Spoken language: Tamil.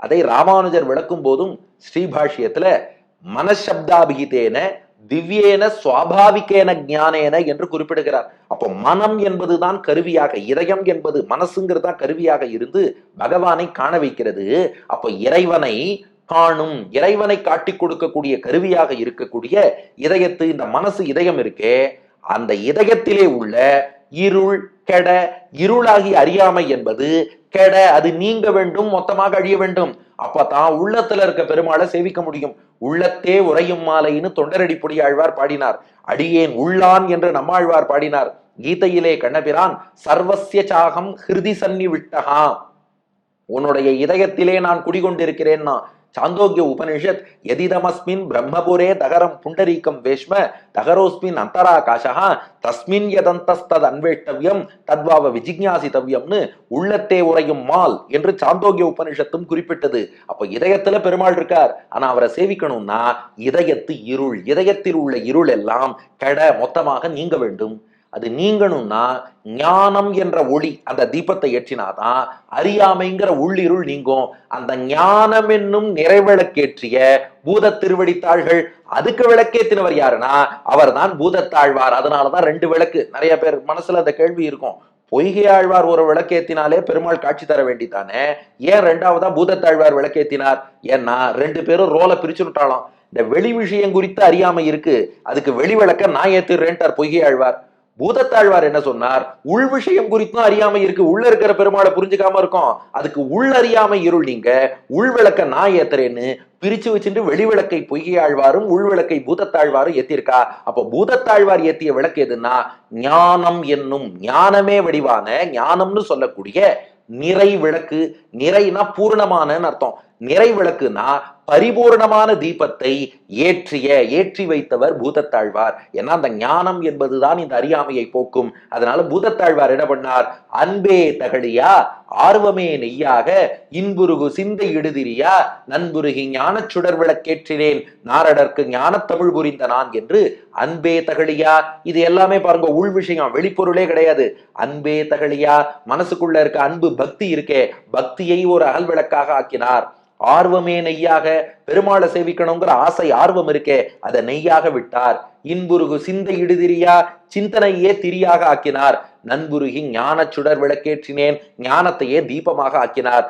அதை ராமானுஜர் விளக்கும் போதும் ஸ்ரீபாஷ்யத்துல மனசப்தாபிகிதேன திவ்யேன சுவாபாவிகேன ஞானேன என்று குறிப்பிடுகிறார். அப்போ மனம் என்பதுதான் கருவியாக இதயம் என்பது மனசுங்கிறதா கருவியாக இருந்து பகவானை காண வைக்கிறது. அப்போ இறைவனை காணும் இறைவனை காட்டி கொடுக்கக்கூடிய கருவியாக இருக்கக்கூடிய இதயத்து இந்த மனசு இதயம் இருக்கே அந்த இதயத்திலே உள்ள இருள் கெட இருளாகி அறியாமை என்பது கெட அது நீங்க வேண்டும் மொத்தமாக அழிய வேண்டும். அப்பதான் உள்ளத்துல இருக்க பெருமாளை சேவிக்க முடியும். உள்ளத்தே உறையும் மாலைன்னு தொண்டரடிப்புடி ஆழ்வார் பாடினார். அடியேன் உள்ளான் என்று நம்மாழ்வார் பாடினார். கீதையிலே கண்ணபிரான் சர்வசிய சாகம் ஹிருதி சன்னி விட்டகா உன்னுடைய இதயத்திலே நான் குடிகொண்டிருக்கிறேன்னா சாந்தோக்கிய உபனிஷத் எதிதமஸ்மின் பிரம்மபுரே தகரம் புண்டரீக்கம் வேஷ்ம தகரோஸ்மின் அந்தராகாஷா தஸ்மின் யதந்தஸ்தத் அன்வேஷ்டவியம் தத்வாவ விஜிக்ஞாசித்தவ்யம்னு உள்ளத்தே உறையும் மால் என்று சாந்தோக்கிய உபனிஷத்தும் குறிப்பிட்டது. அப்போ இதயத்துல பெருமாள் இருக்கார். ஆனா அவரை சேவிக்கணும்னா இதயத்து இருள் இதயத்தில் உள்ள இருள் எல்லாம் கெட மொத்தமாக நீங்க வேண்டும். அது நீங்கணும்னா ஞானம் என்ற ஒளி அந்த தீபத்தை ஏற்றினாதான் அறியாமைங்கிற உள்ளிருள் நீங்கும். அந்த ஞானம் என்னும் நிறைவிளக்கேற்றிய பூத திருவடித்தாள்கள் அதுக்கு விளக்கேத்தினவர் யாருன்னா அவர் தான் பூதத்தாழ்வார். அதனாலதான் ரெண்டு விளக்கு. நிறைய பேர் மனசுல அந்த கேள்வி இருக்கும். பொய்கை ஆழ்வார் ஒரு விளக்கேத்தினாலே பெருமாள் காட்சி தர வேண்டித்தானே ஏன் ரெண்டாவதா பூதத்தாழ்வார் விளக்கேத்தினார்? ஏன்னா ரெண்டு பேரும் ரோலை பிரிச்சு விட்டாலும் இந்த வெளி விஷயம் குறித்து அறியாமை இருக்கு. அதுக்கு வெளி விளக்க நான் ஏத்துறேன்ட்டார் பொய்கை ஆழ்வார் பூதத்தாழ்வார் என்ன சொன்னார்? உள் விஷயம் குறித்தும் அறியாமை இருக்கு. உள்ள இருக்கிற பெருமாளை புரிஞ்சுக்காம இருக்கும். அதுக்கு உள் அறியாமை இருள் நீங்க. உள் விளக்க நான் ஏத்துறேன்னு பிரிச்சு வச்சுட்டு வெளி விளக்கை பொய்கை ஆழ்வாரும் உள் விளக்கை பூதத்தாழ்வாரும் ஏத்திருக்கா அப்போ பூதத்தாழ்வார் ஏத்திய விளக்கு எதுன்னா ஞானம் என்னும் ஞானமே வடிவான ஞானம்னு சொல்லக்கூடிய நிறை விளக்கு. நிறைனா பூர்ணமானன்னு அர்த்தம். நிறை விளக்குனா பரிபூர்ணமான தீபத்தை ஏற்றிய ஏற்றி வைத்தவர் பூதத்தாழ்வார். ஏன்னா அந்த ஞானம் என்பதுதான் இந்த அறியாமையை போக்கும். அதனால பூதத்தாழ்வார் என்ன பண்ணார்? அன்பே தகழியா ஆர்வமே நெய்யாக இன்புருகு சிந்தை இடுதிரியா நண்புருகி ஞானச் சுடர் விளக்கேற்றினேன் நாரடற்கு ஞானத் தமிழ் புரிந்த நான் என்று அன்பே தகழியா. இது எல்லாமே பாருங்க உள் விஷயம் வெளிப்பொருளே கிடையாது. அன்பே தகழியா மனசுக்குள்ள இருக்க அன்பு பக்தி இருக்கே. பக்தியை ஒரு அகல் விளக்காக ஆக்கினார். ஆர்வமே நெய்யாக பெருமாளை சேவிக்கணுங்கிற ஆசை ஆர்வம் இருக்கே அதை நெய்யாக விட்டார். இன்புருகு சிந்தை இடுதிரியா சிந்தனையே திரியாக ஆக்கினார். நண்புருகி ஞான சுடர் விளக்கேற்றினேன் ஞானத்தையே தீபமாக ஆக்கினார்.